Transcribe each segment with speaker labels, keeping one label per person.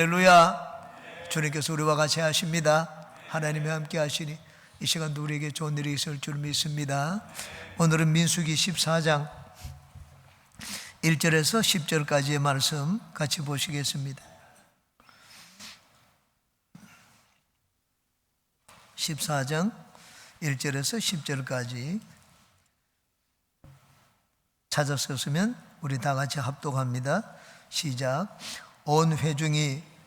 Speaker 1: 할렐루야. 주님께서 우리와 같이 하십니다. 하나님이 함께 하시니 이 시간도 우리에게 좋은 일이 있을 줄 믿습니다. 오늘은 민수기 14장 1절에서 10절까지의 말씀 같이 보시겠습니다. 14장 1절에서 10절까지 찾았었으면 우리 다 같이 합독합니다. 시작. 온 회중이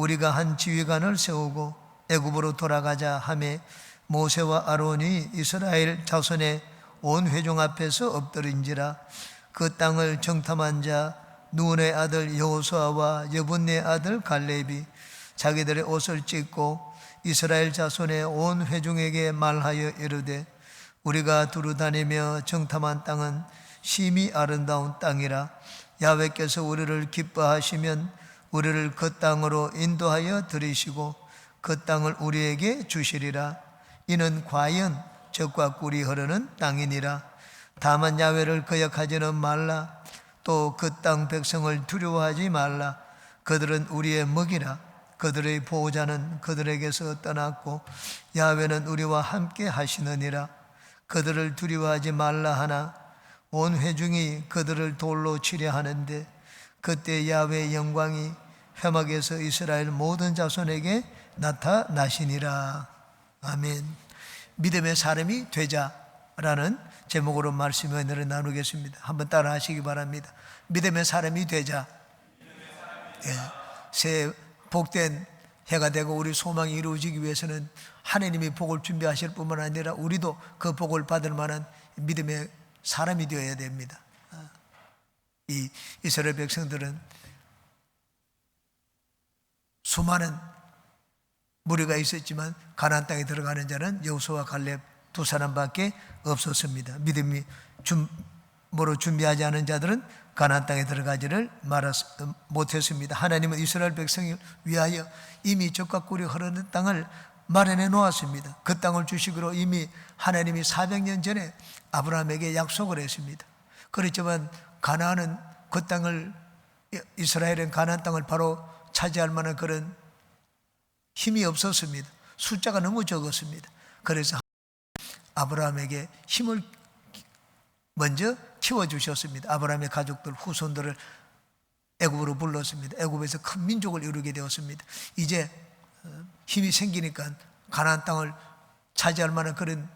Speaker 1: 우리가 한 지휘관을 세우고 애굽으로 돌아가자 하매 모세와 아론이 이스라엘 자손의 온 회중 앞에서 엎드린지라 그 땅을 정탐한 자 누운의 아들 여호수아와 여분네 아들 갈렙이 자기들의 옷을 찢고 이스라엘 자손의 온 회중에게 말하여 이르되 우리가 두루 다니며 정탐한 땅은 심히 아름다운 땅이라 야훼께서 우리를 기뻐하시면 우리를 그 땅으로 인도하여 들이시고 그 땅을 우리에게 주시리라. 이는 과연 적과 꿀이 흐르는 땅이니라. 다만 야훼를 거역하지는 말라. 또 그 땅 백성을 두려워하지 말라. 그들은 우리의 먹이라. 그들의 보호자는 그들에게서 떠났고 야훼는 우리와 함께 하시느니라. 그들을 두려워하지 말라 하나. 온 회중이 그들을 돌로 치려 하는데 그때 야훼의 영광이 회막에서 이스라엘 모든 자손에게 나타나시니라. 아멘. 믿음의 사람이 되자라는 제목으로 말씀을 오늘 나누겠습니다. 한번 따라 하시기 바랍니다. 믿음의 사람이 되자. 예, 새 복된 해가 되고 우리 소망이 이루어지기 위해서는 하나님이 복을 준비하실 뿐만 아니라 우리도 그 복을 받을 만한 믿음의 사람이 되어야 됩니다. 이 이스라엘 백성들은 수많은 무리가 있었지만 가나안 땅에 들어가는 자는 여호수아 갈렙 두 사람밖에 없었습니다. 믿음이 준모로 준비하지 않은 자들은 가나안 땅에 들어가지를 말았, 못했습니다. 하나님은 이스라엘 백성을 위하여 이미 적과 꿀이 흐르는 땅을 마련해 놓았습니다. 그 땅을 주식으로 이미 하나님이 400년 전에 아브라함에게 약속을 했습니다. 그렇지만 가나안은 그 땅을 이스라엘은 가나안 땅을 바로 차지할 만한 그런 힘이 없었습니다. 숫자가 너무 적었습니다. 그래서 아브라함에게 힘을 먼저 키워 주셨습니다. 아브라함의 가족들 후손들을 애굽으로 불렀습니다. 애굽에서 큰 민족을 이루게 되었습니다. 이제 어, 힘이 생기니까 가나안 땅을 차지할 만한 그런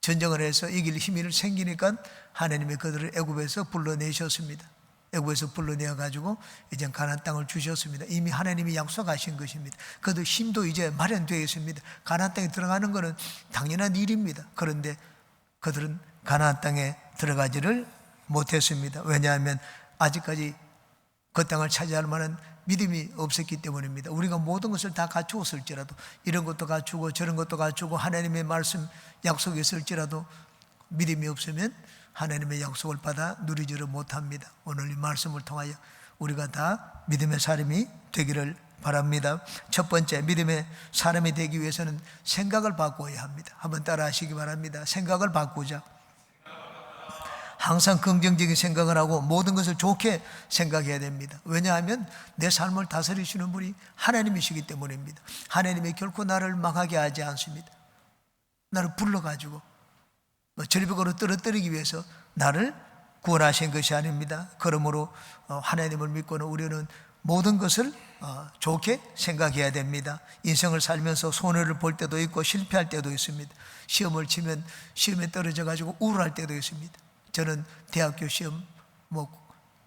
Speaker 1: 전쟁을 해서 이길 힘이 생기니까 하나님이 그들을 애굽에서 불러내셨습니다. 애굽에서 불러내어 가지고 이제 가나안 땅을 주셨습니다. 이미 하나님이 약속하신 것입니다. 그도 힘도 이제 마련되어 있습니다. 가나안 땅에 들어가는 것은 당연한 일입니다. 그런데 그들은 가나안 땅에 들어가지를 못했습니다. 왜냐하면 아직까지 그 땅을 차지할 만한 믿음이 없었기 때문입니다. 우리가 모든 것을 다 갖추었을지라도 이런 것도 갖추고 저런 것도 갖추고 하나님의 말씀 약속이 있을지라도 믿음이 없으면 하나님의 약속을 받아 누리지를 못합니다. 오늘 이 말씀을 통하여 우리가 다 믿음의 사람이 되기를 바랍니다. 첫 번째 믿음의 사람이 되기 위해서는 생각을 바꿔야 합니다. 한번 따라 하시기 바랍니다. 생각을 바꾸자. 항상 긍정적인 생각을 하고 모든 것을 좋게 생각해야 됩니다. 왜냐하면 내 삶을 다스리시는 분이 하나님이시기 때문입니다. 하나님이 결코 나를 망하게 하지 않습니다. 나를 불러가지고 뭐 절벽으로 떨어뜨리기 위해서 나를 구원하신 것이 아닙니다. 그러므로 어, 하나님을 믿고는 우리는 모든 것을 어, 좋게 생각해야 됩니다. 인생을 살면서 손해를 볼 때도 있고 실패할 때도 있습니다. 시험을 치면 시험에 떨어져 가지고 우울할 때도 있습니다. 저는 대학교 시험, 뭐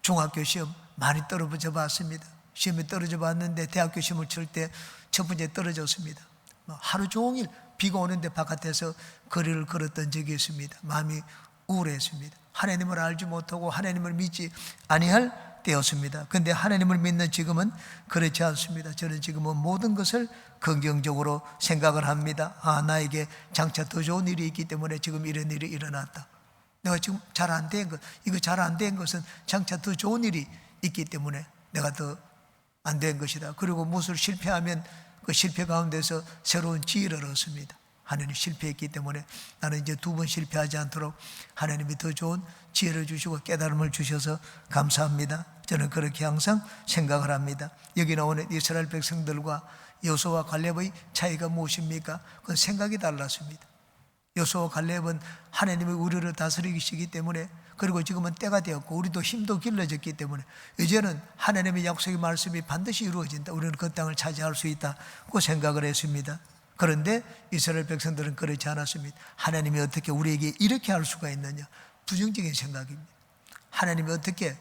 Speaker 1: 중학교 시험 많이 떨어져 봤습니다. 시험에 떨어져 봤는데 대학교 시험을 칠 때 첫 번째 떨어졌습니다. 뭐 하루 종일 비가 오는데 바깥에서 거리를 걸었던 적이 있습니다. 마음이 우울했습니다. 하나님을 알지 못하고 하나님을 믿지 아니할 되었습니다. 근데 하나님을 믿는 지금은 그렇지 않습니다. 저는 지금은 모든 것을 긍정적으로 생각을 합니다. 아, 나에게 장차 더 좋은 일이 있기 때문에 지금 이런 일이 일어났다. 내가 지금 잘 안 된 것, 이거 잘 안 된 것은 장차 더 좋은 일이 있기 때문에 내가 더 안 된 것이다. 그리고 무엇을 실패하면 그 실패 가운데서 새로운 지혜를 얻습니다. 하나님 실패했기 때문에 나는 이제 두 번 실패하지 않도록 하나님이 더 좋은 지혜를 주시고 깨달음을 주셔서 감사합니다. 저는 그렇게 항상 생각을 합니다. 여기 나오는 이스라엘 백성들과 여호수아와 갈렙의 차이가 무엇입니까? 그건 생각이 달랐습니다. 여호수아와 갈렙은 하나님이 우리를 다스리시기 때문에 그리고 지금은 때가 되었고 우리도 힘도 길러졌기 때문에 이제는 하나님의 약속의 말씀이 반드시 이루어진다. 우리는 그 땅을 차지할 수 있다고 생각을 했습니다. 그런데 이스라엘 백성들은 그렇지 않았습니다. 하나님이 어떻게 우리에게 이렇게 할 수가 있느냐? 부정적인 생각입니다. 하나님이 어떻게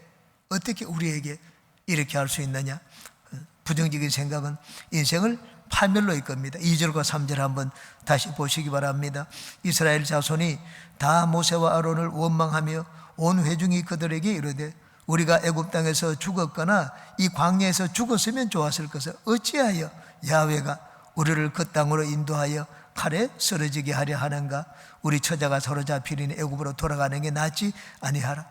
Speaker 1: 어떻게 우리에게 이렇게 할 수 있느냐? 부정적인 생각은 인생을 파멸로 이겁니다. 2절과 3절 한번 다시 보시기 바랍니다. 이스라엘 자손이 다 모세와 아론을 원망하며 온 회중이 그들에게 이르되 우리가 애굽 땅에서 죽었거나 이 광야에서 죽었으면 좋았을 것을 어찌하여 야훼가 우리를 그 땅으로 인도하여 칼에 쓰러지게 하려 하는가 우리 처자가 서로 잡히니 애굽으로 돌아가는 게 낫지 아니하라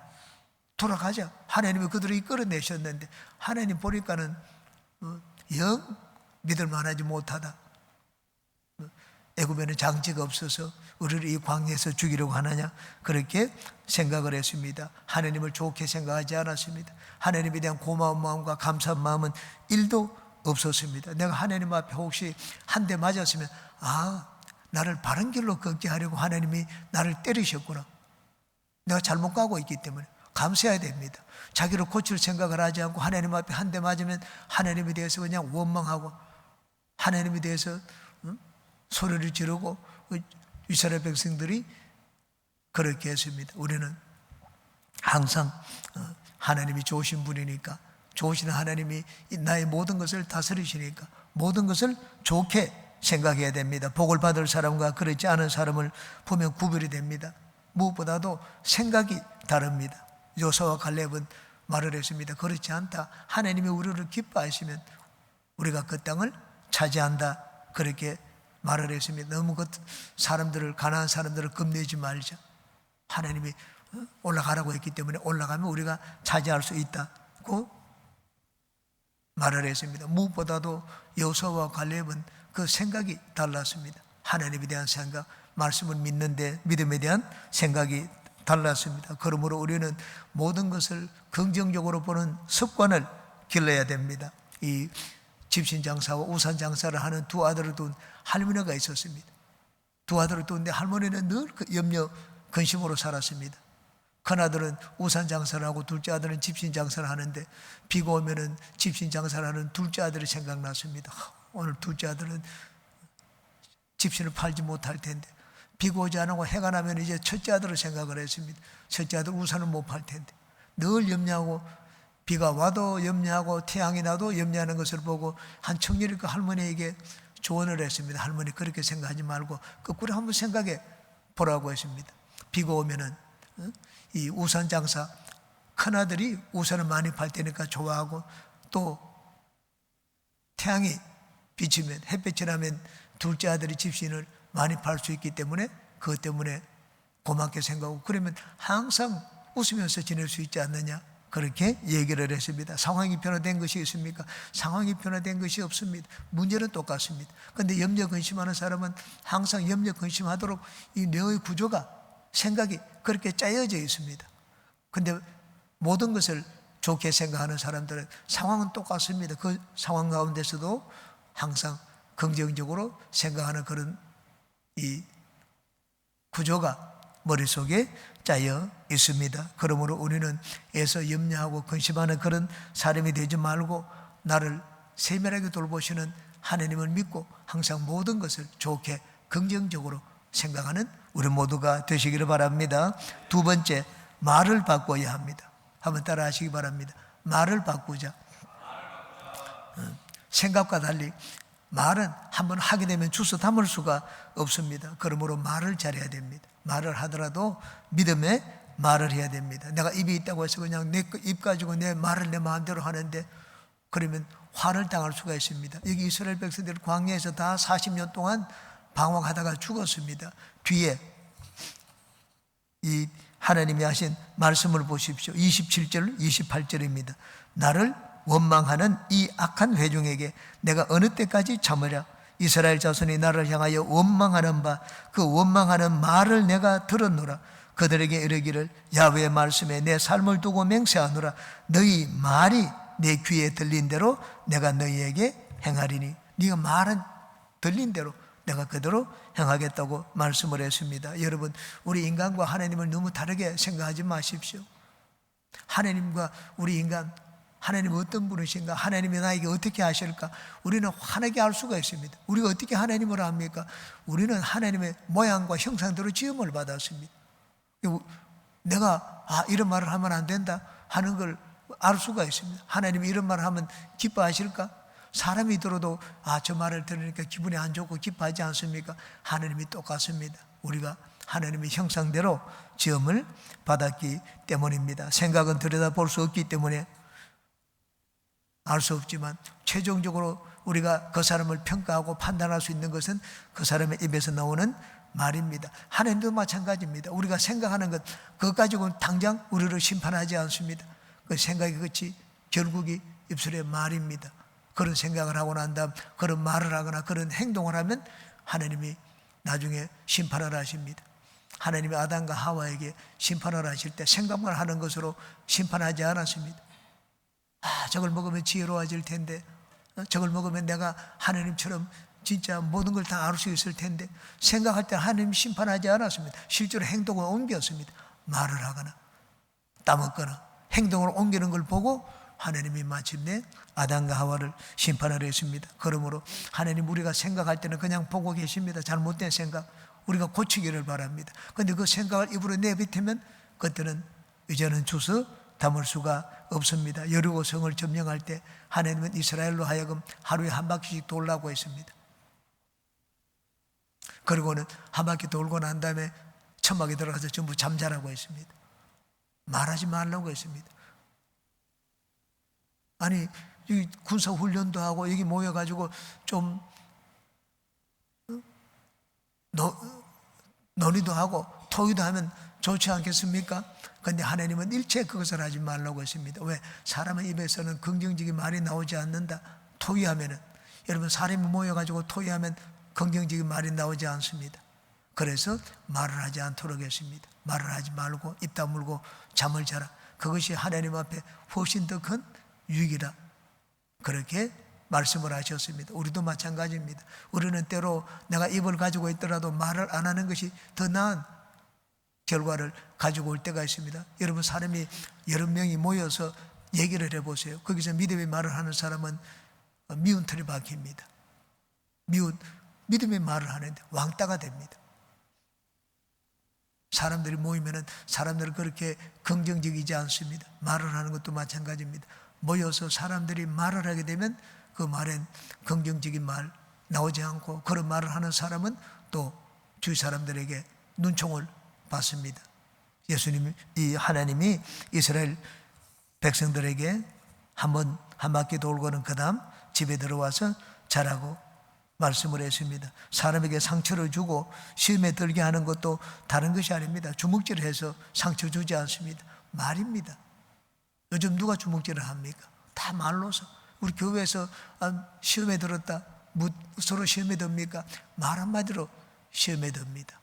Speaker 1: 돌아가자 하나님이 그들을 이끌어내셨는데 하나님 보니까는 어, 영 믿을 만하지 못하다. 어, 애굽에는 장치가 없어서 우리를 이 광야에서 죽이려고 하느냐? 그렇게 생각을 했습니다. 하나님을 좋게 생각하지 않았습니다. 하나님에 대한 고마운 마음과 감사한 마음은 일도 없었습니다. 내가 하나님 앞에 혹시 한 대 맞았으면 아 나를 바른 길로 걷게 하려고 하나님이 나를 때리셨구나. 내가 잘못 가고 있기 때문에 감사해야 됩니다. 자기를 고칠 생각을 하지 않고 하나님 앞에 한 대 맞으면 하나님에 대해서 그냥 원망하고 하나님에 대해서 응? 소리를 지르고 이스라엘 백성들이 그렇게 했습니다. 우리는 항상 어, 하나님이 좋으신 분이니까 좋으신 하나님이 나의 모든 것을 다스리시니까 모든 것을 좋게 생각해야 됩니다. 복을 받을 사람과 그렇지 않은 사람을 보면 구별이 됩니다. 무엇보다도 생각이 다릅니다. 요서와 갈렙은 말을 했습니다. 그렇지 않다. 하나님이 우리를 기뻐하시면 우리가 그 땅을 차지한다. 그렇게 말을 했습니다. 너무 그 사람들을 가난한 사람들을 겁내지 말자. 하나님이 어? 올라가라고 했기 때문에 올라가면 우리가 차지할 수 있다고 말을 했습니다. 무엇보다도 여호수아와 갈렙은 그 생각이 달랐습니다. 하나님에 대한 생각, 말씀을 믿는데 믿음에 대한 생각이 달랐습니다. 그러므로 우리는 모든 것을 긍정적으로 보는 습관을 길러야 됩니다. 이 집신 장사와 우산 장사를 하는 두 아들을 둔 할머니가 있었습니다. 두 아들을 뒀는데 할머니는 늘 그 염려 근심으로 살았습니다. 큰 아들은 우산 장사를 하고 둘째 아들은 집신 장사를 하는데 비가 오면은 집신 장사를 하는 둘째 아들이 생각났습니다. 오늘 둘째 아들은 집신을 팔지 못할 텐데 비가 오지 않고 해가 나면 이제 첫째 아들을 생각을 했습니다. 첫째 아들 우산을 못 팔 텐데 늘 염려하고 비가 와도 염려하고 태양이 나도 염려하는 것을 보고 한 청년이 그 할머니에게 조언을 했습니다. 할머니 그렇게 생각하지 말고 거꾸로 한번 생각해 보라고 했습니다. 비가 오면은 어? 이 우산 장사 큰 아들이 우산을 많이 팔 테니까 좋아하고 또 태양이 비치면 햇볕이 나면 둘째 아들이 집신을 많이 팔 수 있기 때문에 그것 때문에 고맙게 생각하고 그러면 항상 웃으면서 지낼 수 있지 않느냐 그렇게 얘기를 했습니다. 상황이 변화된 것이 있습니까? 상황이 변화된 것이 없습니다. 문제는 똑같습니다. 그런데 염려 근심하는 사람은 항상 염려 근심하도록 이 뇌의 구조가 생각이 그렇게 짜여져 있습니다. 근데 모든 것을 좋게 생각하는 사람들은 상황은 똑같습니다. 그 상황 가운데서도 항상 긍정적으로 생각하는 그런 이 구조가 머릿속에 짜여 있습니다. 그러므로 우리는 애서 염려하고 근심하는 그런 사람이 되지 말고 나를 세밀하게 돌보시는 하나님을 믿고 항상 모든 것을 좋게 긍정적으로 생각하는 우리 모두가 되시기를 바랍니다. 두 번째, 말을 바꿔야 합니다. 한번 따라 하시기 바랍니다. 말을 바꾸자. 어, 생각과 달리 말은 한번 하게 되면 주워 담을 수가 없습니다. 그러므로 말을 잘해야 됩니다. 말을 하더라도 믿음의 말을 해야 됩니다. 내가 입이 있다고 해서 그냥 내 입 가지고 내 말을 내 마음대로 하는데 그러면 화를 당할 수가 있습니다. 여기 이스라엘 백성들 광야에서 다 40년 동안 방황하다가 죽었습니다. 뒤에 이 하나님이 하신 말씀을 보십시오. 27절, 28절입니다. 나를 원망하는 이 악한 회중에게 내가 어느 때까지 참으랴? 이스라엘 자손이 나를 향하여 원망하는 바 그 원망하는 말을 내가 들었노라. 그들에게 이르기를 야외의 말씀에 내 삶을 두고 맹세하노라. 너희 말이 내 귀에 들린 대로 내가 너희에게 행하리니 네가 말은 들린 대로 내가 그대로 행하겠다고 말씀을 했습니다. 여러분, 우리 인간과 하나님을 너무 다르게 생각하지 마십시오. 하나님과 우리 인간, 하나님 어떤 분이신가? 하나님이 나에게 어떻게 하실까? 우리는 환하게 알 수가 있습니다. 우리가 어떻게 하나님을 압니까? 우리는 하나님의 모양과 형상대로 지음을 받았습니다. 내가 아 이런 말을 하면 안 된다 하는 걸 알 수가 있습니다. 하나님이 이런 말을 하면 기뻐하실까? 사람이 들어도 아 저 말을 들으니까 기분이 안 좋고 기뻐하지 않습니까? 하나님이 똑같습니다. 우리가 하나님의 형상대로 지음을 받았기 때문입니다. 생각은 들여다볼 수 없기 때문에 알 수 없지만 최종적으로 우리가 그 사람을 평가하고 판단할 수 있는 것은 그 사람의 입에서 나오는 말입니다. 하나님도 마찬가지입니다. 우리가 생각하는 것, 그것 가지고는 당장 우리를 심판하지 않습니다. 그 생각이 끝이 결국이 입술의 말입니다. 그런 생각을 하고 난 다음 그런 말을 하거나 그런 행동을 하면 하나님이 나중에 심판을 하십니다. 하나님이 아담과 하와에게 심판을 하실 때 생각만 하는 것으로 심판하지 않았습니다. 아, 저걸 먹으면 지혜로워질 텐데, 어, 저걸 먹으면 내가 하나님처럼 진짜 모든 걸 다 알 수 있을 텐데, 생각할 때 하나님 심판하지 않았습니다. 실제로 행동을 옮겼습니다. 말을 하거나, 따먹거나, 행동을 옮기는 걸 보고 하나님이 마침내 아담과 하와를 심판을 했습니다. 그러므로 하나님 우리가 생각할 때는 그냥 보고 계십니다. 잘못된 생각 우리가 고치기를 바랍니다. 그런데 그 생각을 입으로 내뱉으면 그때는 이제는 주서 담을 수가 없습니다. 여리고성을 점령할 때 하나님은 이스라엘로 하여금 하루에 한 바퀴씩 돌라고 했습니다. 그리고는 한 바퀴 돌고 난 다음에 천막에 들어가서 전부 잠자라고 했습니다. 말하지 말라고 했습니다. 아니 군사 훈련도 하고 여기 모여 가지고 좀 너, 논의도 하고 토의도 하면 좋지 않겠습니까? 그런데 하나님은 일체 그것을 하지 말라고 했습니다. 왜? 사람의 입에서는 긍정적인 말이 나오지 않는다. 토의하면은 여러분 사람이 모여가지고 토의하면 긍정적인 말이 나오지 않습니다. 그래서 말을 하지 않도록 했습니다. 말을 하지 말고 입 다물고 잠을 자라. 그것이 하나님 앞에 훨씬 더 큰 유익이라. 그렇게 말씀을 하셨습니다. 우리도 마찬가지입니다. 우리는 때로 내가 입을 가지고 있더라도 말을 안 하는 것이 더 나은 결과를 가지고 올 때가 있습니다. 여러분 사람이 여러 명이 모여서 얘기를 해보세요. 거기서 믿음의 말을 하는 사람은 미운 털이 박힙니다. 미운 믿음의 말을 하는데 왕따가 됩니다. 사람들이 모이면은 사람들은 그렇게 긍정적이지 않습니다. 말을 하는 것도 마찬가지입니다. 모여서 사람들이 말을 하게 되면 그 말엔 긍정적인 말 나오지 않고 그런 말을 하는 사람은 또 주위 사람들에게 눈총을 받습니다. 예수님, 이 하나님이 이스라엘 백성들에게 한번 한 바퀴 돌고는 그 다음 집에 들어와서 자라고 말씀을 했습니다. 사람에게 상처를 주고 시험에 들게 하는 것도 다른 것이 아닙니다. 주먹질을 해서 상처 주지 않습니다. 말입니다. 요즘 누가 주먹질을 합니까? 다 말로서. 우리 교회에서 아, 시험에 들었다. 서로 시험에 듭니까? 말 한마디로 시험에 듭니다.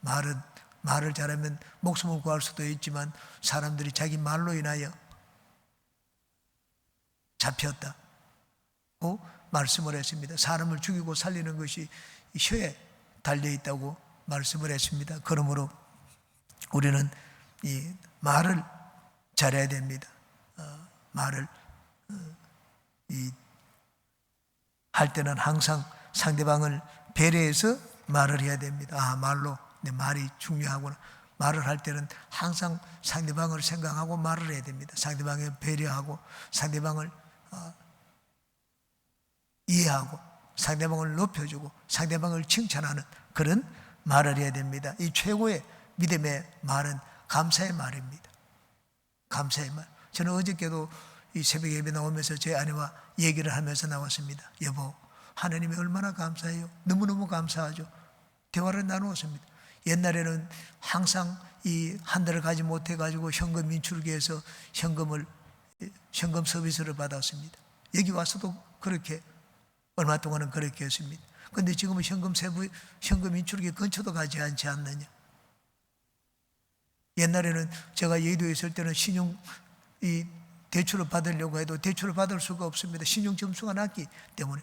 Speaker 1: 말은 말을 잘하면 목숨을 구할 수도 있지만 사람들이 자기 말로 인하여 잡혔다. 고 말씀을 했습니다. 사람을 죽이고 살리는 것이 혀에 달려 있다고 말씀을 했습니다. 그러므로 우리는 이 말을 잘해야 됩니다. 어, 말을 어, 이할 때는 항상 상대방을 배려해서 말을 해야 됩니다. 아 말로 내 말이 중요하구나. 말을 할 때는 항상 상대방을 생각하고 말을 해야 됩니다. 상대방을 배려하고 상대방을 어, 이해하고 상대방을 높여주고 상대방을 칭찬하는 그런 말을 해야 됩니다. 이 최고의 믿음의 말은 감사의 말입니다. 감사의 말. 저는 어저께도 이 새벽 예배 나오면서 제 아내와 얘기를 하면서 나왔습니다. 여보, 하나님이 얼마나 감사해요. 너무너무 감사하죠. 대화를 나누었습니다. 옛날에는 항상 이 한 달을 가지 못해 가지고 현금 인출기에서 현금을 현금 서비스를 받았습니다. 여기 와서도 그렇게 얼마 동안은 그렇게 했습니다. 근데 지금은 현금 세부 현금 인출기 근처도 가지 않지 않느냐. 옛날에는 제가 예도에 있을 때는 신용 이 대출을 받으려고 해도 대출을 받을 수가 없습니다. 신용 점수가 낮기 때문에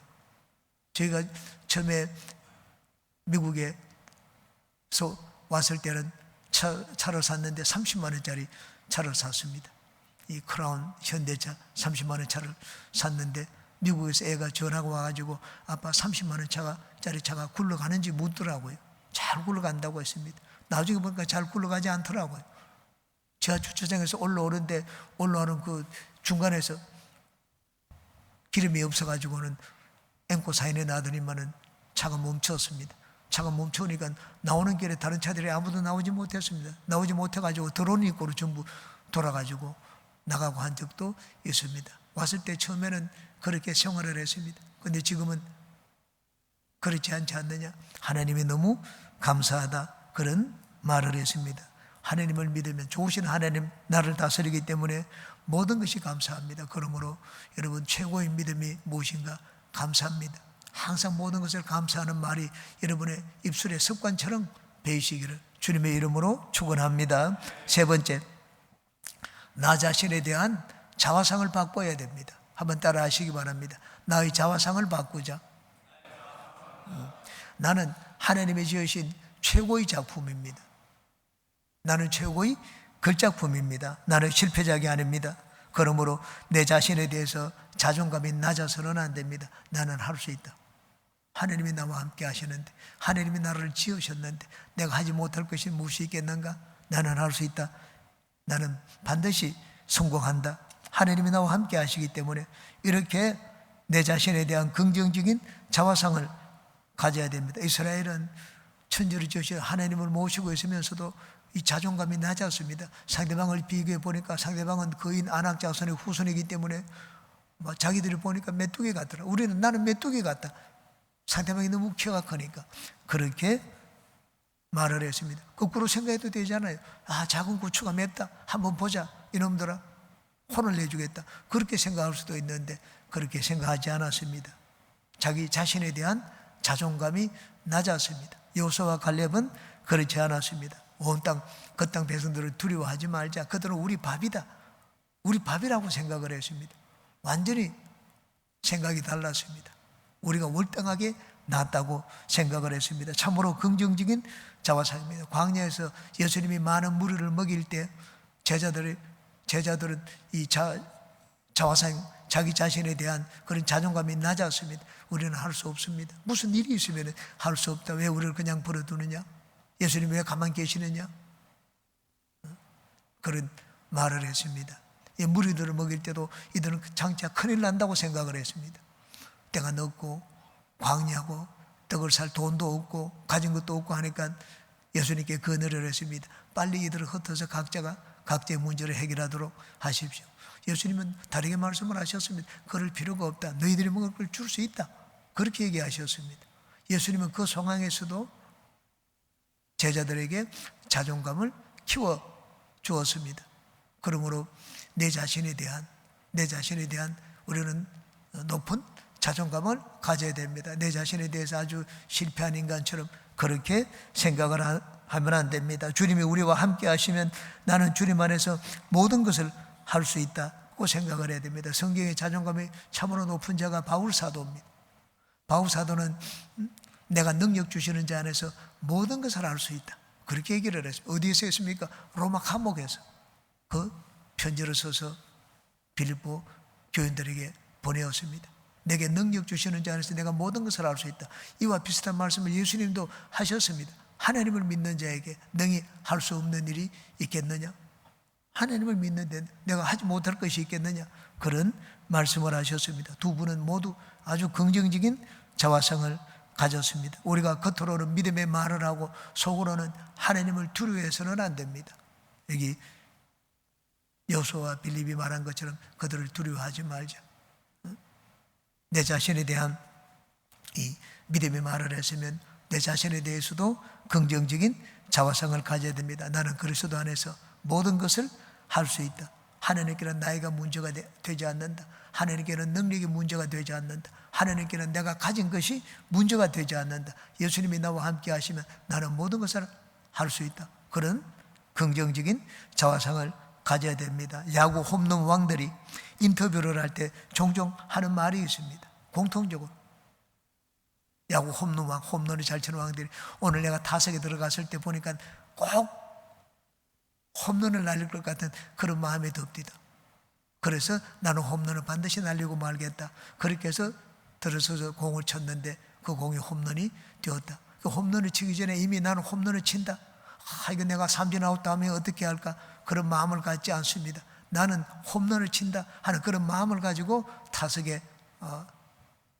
Speaker 1: 저희가 처음에 미국에 서 왔을 때는 차, 차를 샀는데 30만 원짜리 차를 샀습니다. 이 크라운 현대차 30만 원 차를 샀는데 미국에서 애가 전화가 와가지고 아빠 30만 원 차가 짜리 차가 굴러가는지 묻더라고요. 잘 굴러간다고 했습니다. 나중에 보니까 잘 굴러가지 않더라고요. 제가 주차장에서 올라오는데 올라오는 그 중간에서 기름이 없어가지고는 앵코 사인에 놔더니만은 차가 멈췄습니다. 차가 멈추니까 나오는 길에 다른 차들이 아무도 나오지 못했습니다. 나오지 못해가지고 들어오는 입구로 전부 돌아가지고 나가고 한 적도 있습니다. 왔을 때 처음에는 그렇게 생활을 했습니다. 근데 지금은 그렇지 않지 않느냐? 하나님이 너무 감사하다. 그런 말을 했습니다. 하나님을 믿으면 좋으신 하나님 나를 다스리기 때문에 모든 것이 감사합니다. 그러므로 여러분 최고의 믿음이 무엇인가? 감사합니다. 항상 모든 것을 감사하는 말이 여러분의 입술의 습관처럼 배이시기를 주님의 이름으로 축원합니다. 세 번째, 나 자신에 대한 자화상을 바꿔야 됩니다. 한번 따라 하시기 바랍니다. 나의 자화상을 바꾸자. 음, 나는 하나님의 지으신 최고의 작품입니다. 나는 최고의 걸작품입니다. 나는 실패작이 아닙니다. 그러므로 내 자신에 대해서 자존감이 낮아서는 안 됩니다. 나는 할 수 있다. 하나님이 나와 함께 하시는데, 하나님이 나를 지으셨는데, 내가 하지 못할 것이 무엇이 있겠는가? 나는 할 수 있다. 나는 반드시 성공한다. 하나님이 나와 함께 하시기 때문에 이렇게 내 자신에 대한 긍정적인 자화상을 가져야 됩니다. 이스라엘은 천지를 지으신 하나님을 모시고 있으면서도 이 자존감이 낮았습니다. 상대방을 비교해 보니까 상대방은 거인 안악 자손의 후손이기 때문에 뭐 자기들이 보니까 메뚜기 같더라. 우리는 나는 메뚜기 같다. 상대방이 너무 키가 크니까 그렇게 말을 했습니다. 거꾸로 생각해도 되잖아요. 아 작은 고추가 맵다. 한번 보자 이놈들아 혼을 내주겠다. 그렇게 생각할 수도 있는데 그렇게 생각하지 않았습니다. 자기 자신에 대한 자존감이 낮았습니다. 요소와 갈렙은 그렇지 않았습니다. 온 땅, 그 땅 백성들을 두려워하지 말자. 그들은 우리 밥이다. 우리 밥이라고 생각을 했습니다. 완전히 생각이 달랐습니다. 우리가 월등하게 낫다고 생각을 했습니다. 참으로 긍정적인 자화상입니다. 광야에서 예수님이 많은 무리를 먹일 때 제자들이 제자들은 이 자, 자화상 자기 자신에 대한 그런 자존감이 낮았습니다. 우리는 할 수 없습니다. 무슨 일이 있으면 할 수 없다. 왜 우리를 그냥 버려두느냐? 예수님 왜 가만 계시느냐? 그런 말을 했습니다. 이 무리들을 먹일 때도 이들은 장차 큰일 난다고 생각을 했습니다. 때가 늦고 광야고 떡을 살 돈도 없고 가진 것도 없고 하니까 예수님께 건의를 했습니다. 빨리 이들을 흩어서 각자가 각자의 문제를 해결하도록 하십시오. 예수님은 다르게 말씀을 하셨습니다. 그럴 필요가 없다. 너희들이 먹을 걸 줄 수 있다. 그렇게 얘기하셨습니다. 예수님은 그 상황에서도 제자들에게 자존감을 키워 주었습니다. 그러므로 내 자신에 대한 내 자신에 대한 우리는 높은 자존감을 가져야 됩니다. 내 자신에 대해서 아주 실패한 인간처럼 그렇게 생각을 하면 안 됩니다. 주님이 우리와 함께 하시면 나는 주님 안에서 모든 것을 할 수 있다고 생각을 해야 됩니다. 성경의 자존감이 참으로 높은 자가 바울 사도입니다. 바울 사도는 내가 능력 주시는 자 안에서 모든 것을 알수 있다. 그렇게 얘기를 했습니다. 어디에서 했습니까? 로마 감옥에서 그 편지를 써서 빌보 교인들에게 보내었습니다. 내게 능력 주시는 자 안에서 내가 모든 것을 알 수 있다. 이와 비슷한 말씀을 예수님도 하셨습니다. 하나님을 믿는 자에게 능히 할 수 없는 일이 있겠느냐? 하나님을 믿는데 내가 하지 못할 것이 있겠느냐? 그런 말씀을 하셨습니다. 두 분은 모두 아주 긍정적인 자화상을 가졌습니다. 우리가 겉으로는 믿음의 말을 하고 속으로는 하나님을 두려워해서는 안 됩니다. 여기 여호수아와 빌립이 말한 것처럼 그들을 두려워하지 말자. 내 자신에 대한 이 믿음의 말을 했으면 내 자신에 대해서도 긍정적인 자화상을 가져야 됩니다. 나는 그리스도 안에서 모든 것을 할 수 있다. 하나님께는 나이가 문제가 되, 지 않는다. 하나님께는 능력이 문제가 되지 않는다. 하나님께는 내가 가진 것이 문제가 되지 않는다. 예수님이 나와 함께 하시면 나는 모든 것을 할 수 있다. 그런 긍정적인 자화상을 가져야 됩니다. 야구 홈런 왕들이 인터뷰를 할 때 종종 하는 말이 있습니다. 공통적으로. 야구 홈런 왕, 홈런을 잘 치는 왕들이 오늘 내가 타석에 들어갔을 때 보니까 꼭 홈런을 날릴 것 같은 그런 마음이 듭니다. 그래서 나는 홈런을 반드시 날리고 말겠다. 그렇게 해서 들어서서 공을 쳤는데 그 공이 홈런이 되었다. 그 홈런을 치기 전에 이미 나는 홈런을 친다. 아, 이거 내가 삼진 아웃 다음에 어떻게 할까? 그런 마음을 갖지 않습니다. 나는 홈런을 친다 하는 그런 마음을 가지고 타석에 어,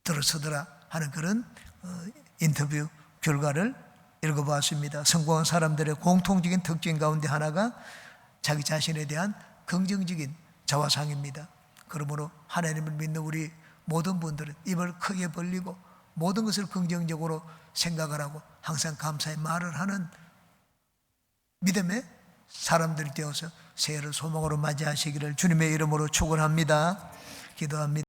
Speaker 1: 들어서더라 하는 그런 어, 인터뷰 결과를 읽어보았습니다. 성공한 사람들의 공통적인 특징 가운데 하나가 자기 자신에 대한 긍정적인 자화상입니다. 그러므로 하나님을 믿는 우리 모든 분들은 입을 크게 벌리고 모든 것을 긍정적으로 생각을 하고 항상 감사의 말을 하는 믿음의 사람들이 되어서 새해를 소망으로 맞이하시기를 주님의 이름으로 축원합니다. 기도합니다.